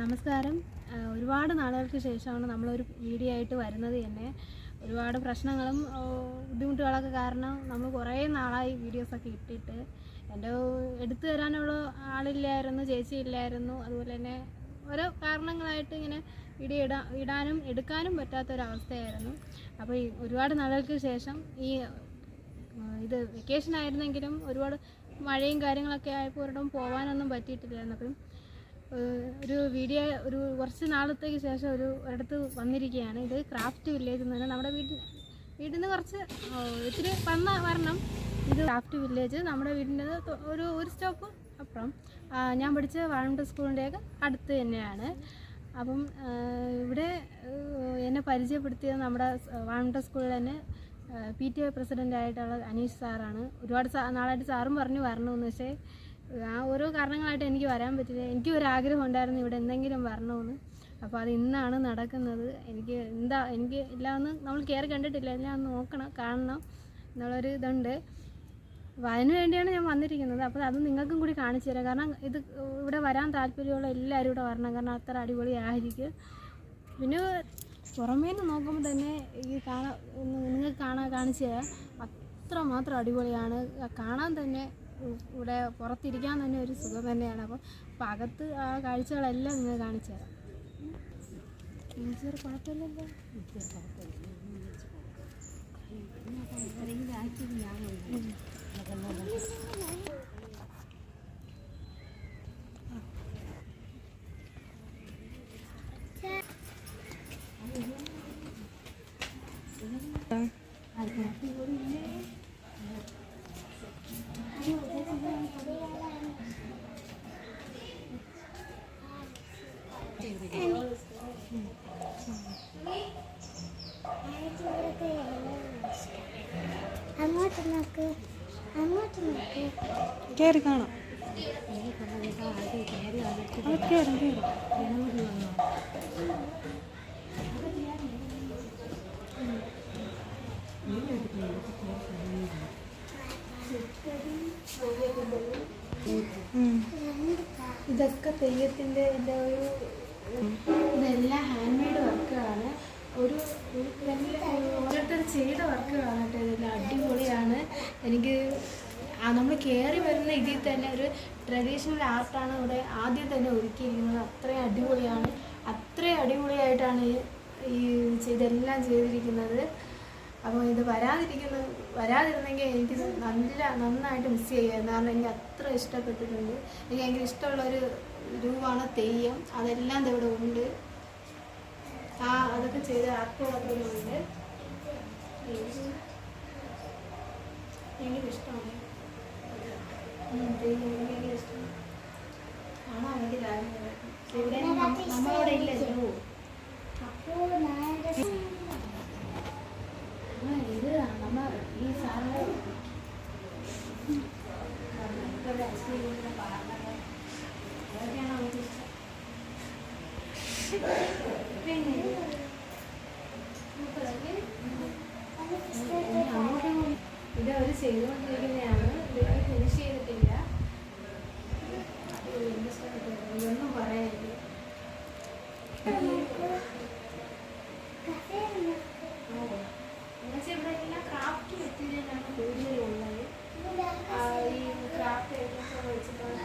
നമസ്കാരം. ഒരുപാട് നാളുകൾക്ക് ശേഷമാണ് നമ്മളൊരു വീഡിയോ ആയിട്ട് വരുന്നത് തന്നെ. ഒരുപാട് പ്രശ്നങ്ങളും ബുദ്ധിമുട്ടുകളൊക്കെ കാരണം നമ്മൾ കുറേ നാളായി വീഡിയോസൊക്കെ ഇട്ടിട്ട്. എന്റെ എടുത്തു തരാനുള്ള ആളില്ലായിരുന്നു ചേച്ചി ഇല്ലായിരുന്നു. അതുപോലെ തന്നെ ഓരോ കാരണങ്ങളായിട്ട് ഇങ്ങനെ വീഡിയോ ഇടാ ഇടാനും എടുക്കാനും പറ്റാത്തൊരവസ്ഥയായിരുന്നു. അപ്പോൾ ഒരുപാട് നാളുകൾക്ക് ശേഷം ഈ ഇത് വെക്കേഷൻ ആയിരുന്നെങ്കിലും ഒരുപാട് മഴയും കാര്യങ്ങളൊക്കെ ആയപ്പോൾ ഒരിടം പോകാനൊന്നും പറ്റിയിട്ടില്ലായിരുന്നു. അപ്പം ഒരു വീഡിയോ ഒരു കുറച്ച് നാളത്തേക്ക് ശേഷം ഒരു ഒരിടത്ത് വന്നിരിക്കുകയാണ്. ഇത് ക്രാഫ്റ്റ് വില്ലേജ് എന്ന് പറഞ്ഞാൽ നമ്മുടെ വീട്ടിൽ വീട്ടിൽ നിന്ന് കുറച്ച് ഇത്തിരി വന്ന വരണം. ഇത് ക്രാഫ്റ്റ് വില്ലേജ്. നമ്മുടെ വീടിന്റെ ഒരു ഒരു സ്റ്റോപ്പ് അപ്പുറം. ഞാൻ പഠിച്ച വാണ്ട സ്കൂളിന്റെയൊക്കെ അടുത്ത് തന്നെയാണ്. അപ്പം ഇവിടെ എന്നെ പരിചയപ്പെടുത്തിയത് നമ്മുടെ വാണ്ട സ്കൂളിൽ തന്നെ പി ടി എ പ്രസിഡന്റായിട്ടുള്ള അനീഷ് സാറാണ്. ഒരുപാട് സാ നാളായിട്ട് സാറും പറഞ്ഞു വരണമെന്ന്. പക്ഷേ ആ ഓരോ കാരണങ്ങളായിട്ട് എനിക്ക് വരാൻ പറ്റില്ല. എനിക്ക് ഒരു ആഗ്രഹം ഉണ്ടായിരുന്നു ഇവിടെ എന്തെങ്കിലും വരണമെന്ന്. അപ്പോൾ അത് ഇന്നാണ് നടക്കുന്നത്. എനിക്ക് എന്താ എനിക്ക് എല്ലാം ഒന്ന് നമ്മൾ കയറി കണ്ടിട്ടില്ല. എല്ലാം നോക്കണം കാണണം എന്നുള്ളൊരു ഇതുണ്ട്. അപ്പോൾ അതിന് വേണ്ടിയാണ് ഞാൻ വന്നിരിക്കുന്നത്. അപ്പോൾ അത് നിങ്ങൾക്കും കൂടി കാണിച്ചു തരാം. കാരണം ഇത് ഇവിടെ വരാൻ താല്പര്യമുള്ള എല്ലാവരും ഇവിടെ വരണം. കാരണം അത്ര അടിപൊളിയായിരിക്കും. പിന്നെ പുറമേ നിന്ന് നോക്കുമ്പോൾ തന്നെ ഈ കാണാൻ നിങ്ങൾക്ക് കാണാൻ കാണിച്ചു തരാം. അത്ര മാത്രം അടിപൊളിയാണ്. കാണാൻ തന്നെ ഇവിടെ പുറത്തിരിക്കാൻ തന്നെ ഒരു സുഖം തന്നെയാണ്. അപ്പം അപ്പം അകത്ത് ആ കാഴ്ചകളെല്ലാം നിങ്ങൾ കാണിച്ചു തരാം. കുഴപ്പമില്ലല്ലോ. അങ്ങോട്ട് നോക്ക് അങ്ങോട്ട് നോക്ക് കയറി കാണാം ഇതൊക്കെ തെയ്യത്തിന്റെ എന്റെ ഒരു ഇതെല്ലാം ഹാൻഡ് മെയ്ഡ് വർക്കുകളാണ് ഒരു ഒരു നല്ല ഓരോരുത്തർ ചെയ്ത വർക്ക് കേട്ടോ ഇതെല്ലാം അടിപൊളിയാണ്. എനിക്ക് നമ്മൾ കയറി വരുന്ന ഇതിൽ തന്നെ ഒരു ട്രഡീഷണൽ ആർട്ടാണ് ഇവിടെ ആദ്യം തന്നെ ഒരുക്കിയിരിക്കുന്നത്. അത്രയും അടിപൊളിയാണ്. അത്രയും അടിപൊളിയായിട്ടാണ് ഈ- ചെയ്തെല്ലാം ചെയ്തിരിക്കുന്നത്. അപ്പോൾ ഇത് വരാതിരിക്കുന്ന വരാതിരുന്നെങ്കിൽ എനിക്ക് നല്ല നന്നായിട്ട് മിസ് ചെയ്യുമായിരുന്നു കാരണം എനിക്ക് അത്ര ഇഷ്ടപ്പെട്ടിട്ടുണ്ട്. എനിക്ക് ഭയങ്കര ഇഷ്ടമുള്ളൊരു രൂപമാണ് തെയ്യം. അതെല്ലാം ഇവിടെ ഉണ്ട്. ആ അതൊക്കെ ചെയ്ത് ആർട്ടുകളൊക്കെ ഉണ്ട് ഭയങ്കര ഇഷ്ടമാണ് ഉം, തെയ്യം എനിക്ക് ഭയങ്കര ഇഷ്ടമാണ് കാണാൻ വേണ്ടി കാര്യങ്ങൾ ഇവിടെ നമ്മ- നമ്മളവിടെ ഇല്ലല്ലോ അപ്പോൾ നാളെ ആ, ഇത് നമ്മ ഈ സാറ് അതൊക്കെയാണ് നമുക്ക് ഇഷ്ടം പിന്നെ അങ്ങോട്ടും ഇത് അവർ ചെയ്തുകൊണ്ടിരിക്കുന്നതാണ്. ഇതുവരെ ഫിനിഷ് ചെയ്തിട്ടില്ല ഇത് എന്ത് സ്ഥലത്ത് ഇതൊന്നും പറയാനില്ല എന്നുവെച്ചാൽ ഇവിടെ എല്ലാം ക്രാഫ്റ്റ് മെറ്റീരിയലാണ് കൂടുതലുള്ളത് ആ, ഈ ക്രാഫ്റ്റ് ഐറ്റംസ് ഒക്കെ വെച്ചിട്ടാണ്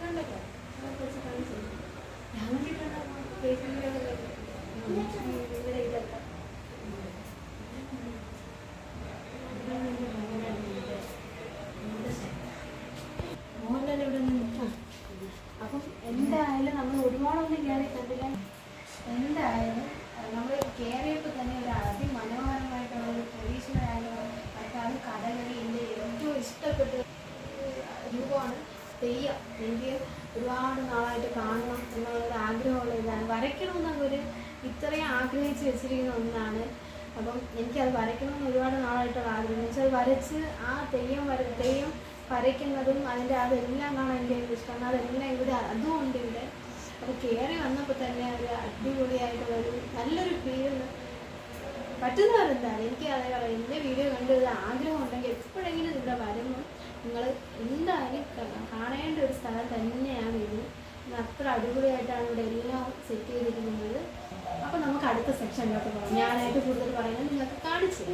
കണ്ടല്ലോ അതൊക്കെ വെച്ചിട്ടാണ് ചെയ്യുന്നത് ഞാൻ കണ്ടിട്ടുണ്ട് ഫേസ്ബുക്കിലൊക്കെ ഇവിടെ ഇതൊക്കെ മോഹൻലാൽ ഇവിടെ നിന്ന് നിൽക്കാം അപ്പം എന്തായാലും നമ്മൾ ഒരുപാടൊന്നും കയറി കണ്ടില്ല എന്തായാലും നമ്മൾ കയറിയപ്പോൾ തന്നെ ഒരു അതിമനോഹരമായിട്ടുള്ള ഒരു ട്രഡീഷണൽ ആയിട്ടുള്ള അത് കഥകളി എന്റെ ഏറ്റവും ഇഷ്ടപ്പെട്ട ഒരു രൂപമാണ് തെയ്യം എനിക്ക് ഒരുപാട് നാളായിട്ട് കാണണം എന്നുള്ളൊരു ആഗ്രഹമുള്ള ഇതാണ്. വരയ്ക്കണമെന്നൊക്കെ ഒരു ഇത്രയും ആഗ്രഹിച്ച് വെച്ചിരിക്കുന്ന ഒന്നാണ്. അപ്പം എനിക്കത് വരയ്ക്കണമെന്ന് ഒരുപാട് നാളായിട്ടുള്ള ആഗ്രഹം. വെച്ചാൽ വരച്ച് ആ തെയ്യം വര തെയ്യം വരയ്ക്കുന്നതും അതിന്റെ അതെല്ലാം കാണാൻ എനിക്ക് ഭയങ്കര ഇഷ്ടമാണ്. അതെല്ലാം ഇവിടെ അതും ഉണ്ട് ഇവിടെ. അപ്പോൾ കയറി വന്നപ്പോൾ തന്നെ ഒരു അടിപൊളിയായിട്ടുള്ളൊരു നല്ലൊരു ഫീൽ പറ്റുന്നവരെന്താണ് എനിക്ക് അതേപോലെ എന്റെ വീഡിയോ കണ്ടൊരു ആഗ്രഹം ഉണ്ടെങ്കിൽ എപ്പോഴെങ്കിലും ഇവിടെ വരുമ്പോൾ നിങ്ങൾ എന്തായാലും ക- കാണേണ്ട ഒരു സ്ഥലം തന്നെയാണ് ഇത് ഇത് അത്ര അടിപൊളിയായിട്ടാണ് ഇവിടെ എല്ലാം സെറ്റ് ചെയ്തിരിക്കുന്നത്. അപ്പോൾ നമുക്ക് അടുത്ത സെക്ഷനിലോട്ട് പോകാം. ഞാനായിട്ട് കൂടുതൽ പറയുന്നത് നിങ്ങൾക്ക് കാണിച്ചു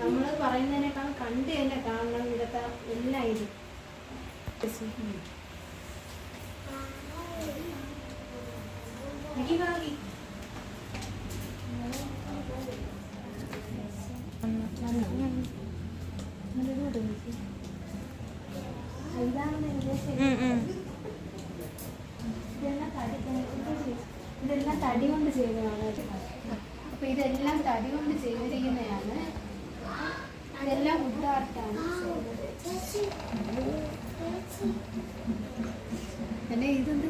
നമ്മൾ പറയുന്നതിനേക്കാൾ കണ്ട് തന്നെ കാണണം ഇവിടുത്തെ എല്ലാം ഇത്. ഇതാണ് എന്റെ ശരി. ഉം, ഉം. ഇതെല്ലാം തടി കൊണ്ട് ഇതെല്ലാം തടി കൊണ്ട് ചെയ്തതാണ് അപ്പൊ ഇതെല്ലാം തടി കൊണ്ട് ചെയ്തിരിക്കുന്നതാണ് ഇതെല്ലാം വുഡ് പിന്നെ ഇതെന്ത്?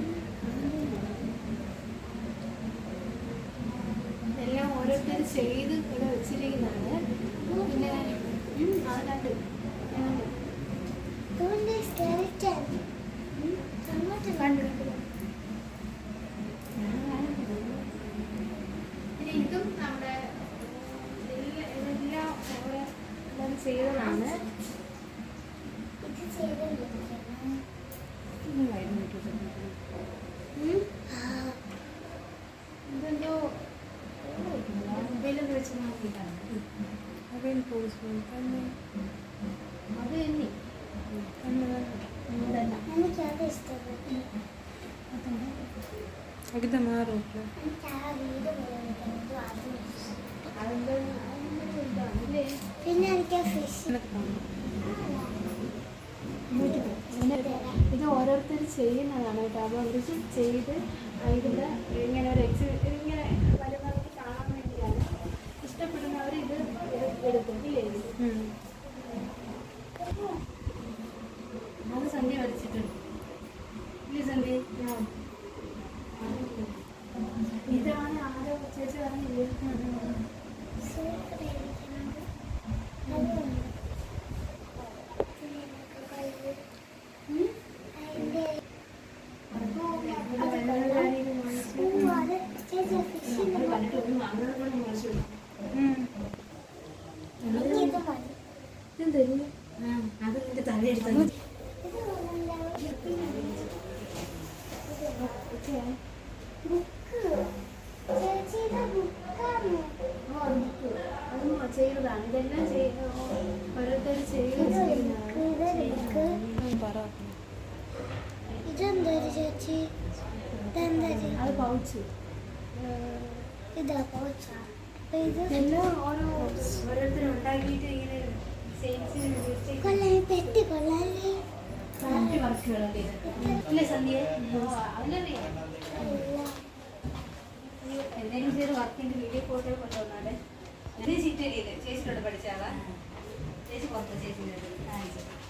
ഇതെല്ലാം ഓരോരുത്തർ ചെയ്ത് ഇവിടെ വെച്ചിരിക്കുന്നതാണ്. പിന്നെ അത് കണ്ട് കണ്ടു. ഇതുകൊണ്ട് skeleton. ഉം, അങ്ങോട്ട് കണ്ടു കണ്ടു പിന്നെ ഇതും നമ്മുടെ ഇതെല്ലാം ഇതെല്ലാം ഇവിടെ എല്ലാം ചെയ്തതാണ് ഇത് ചെയ്തിരിക്കണം. ഉം. ഇതെന്തോ മൊബൈലൊക്കെ വെച്ച് നോക്കിയിട്ടാണ് മൊബൈൽ പോസ് പോലെ തന്നെ അത് തന്നെ തന്നെ തന്നെ. ഇതല്ല എനിക്കത് ഇഷ്ടപ്പെട്ടു അകിത മാറുമല്ലോ എനിക്ക് ആ വീട് പോയത് അതും ഇഷ്ടപ്പെട്ടു. അതെന്തോ അതെന്തോ? ഇതാണ് ഇല്ലേ പിന്നെ എനിക്ക് ഫിഷ് ഇത് ഓരോരുത്തർ ചെയ്യുന്നതാണ് കേട്ടോ. അപ്പോൾ അവർ ചെയ്ത് ഇതിന്റെ ഇങ്ങനെ ഒരു എക്സി ഇങ്ങനെ വരുന്നവർക്ക് കാണാൻ വേണ്ടിയാണ് ഇഷ്ടപ്പെടുന്നവർ ഇത് എടുക്കും ഇല്ലേ ഉം. അത് സന്ധ്യ വരച്ചിട്ടുണ്ട് ഇല്ലേ സന്ധ്യ ഇതാണ് ആരോ ചേച്ചി പറഞ്ഞില്ലേ സൂപ്പർ ആയിരിക്കണം. അതുകൊണ്ട് പിന്നെ എനിക്ക് കയ്യിൽ ഉം? അതിന്റെ അപ്പോൾ ഇവിടെ വെള്ളക്കാരിയിൽ വാങ്ങിച്ച് ഓ, അത് ചേച്ചി ഫിഷിന്റെ നമ്മൾ കണ്ടിട്ട് ഒന്നും അങ്ങനെ കൂടെ മോശമില്ല ഉം. എനിക്കിത് മതി ഇതെന്തരും ആ അത് നിന്റെ തലയെടുത്താൽ മതി ഇത് കൊള്ളാം. ഓക്കെ ബുക്ക് ചേച്ചി ഇത് ബുക്കാണ് ആ, ബുക്ക്. അതും ചെയ്തതാണ് ഇതെല്ലാം ഓരോരുത്തർ ഇതെന്തൊരു ചേച്ചി അത് പൗച്ച് ഇതാ പൗച്ചാ ഇതെല്ലാം ഓരോ ഓരോരുത്തർ ഉണ്ടാക്കിയിട്ട് ഇങ്ങനെ പെട്ടി കൊള്ളാല്ലേ എന്തെങ്കിലും വർക്കിന്റെ വീഡിയോ ഫോട്ടോ കൊണ്ടുവന്നാലേ ചേച്ചി ഇട്ടില്ലേ ചേച്ചിയോട് പഠിച്ചാവാ ചേച്ചി പുറത്ത് ചേച്ചി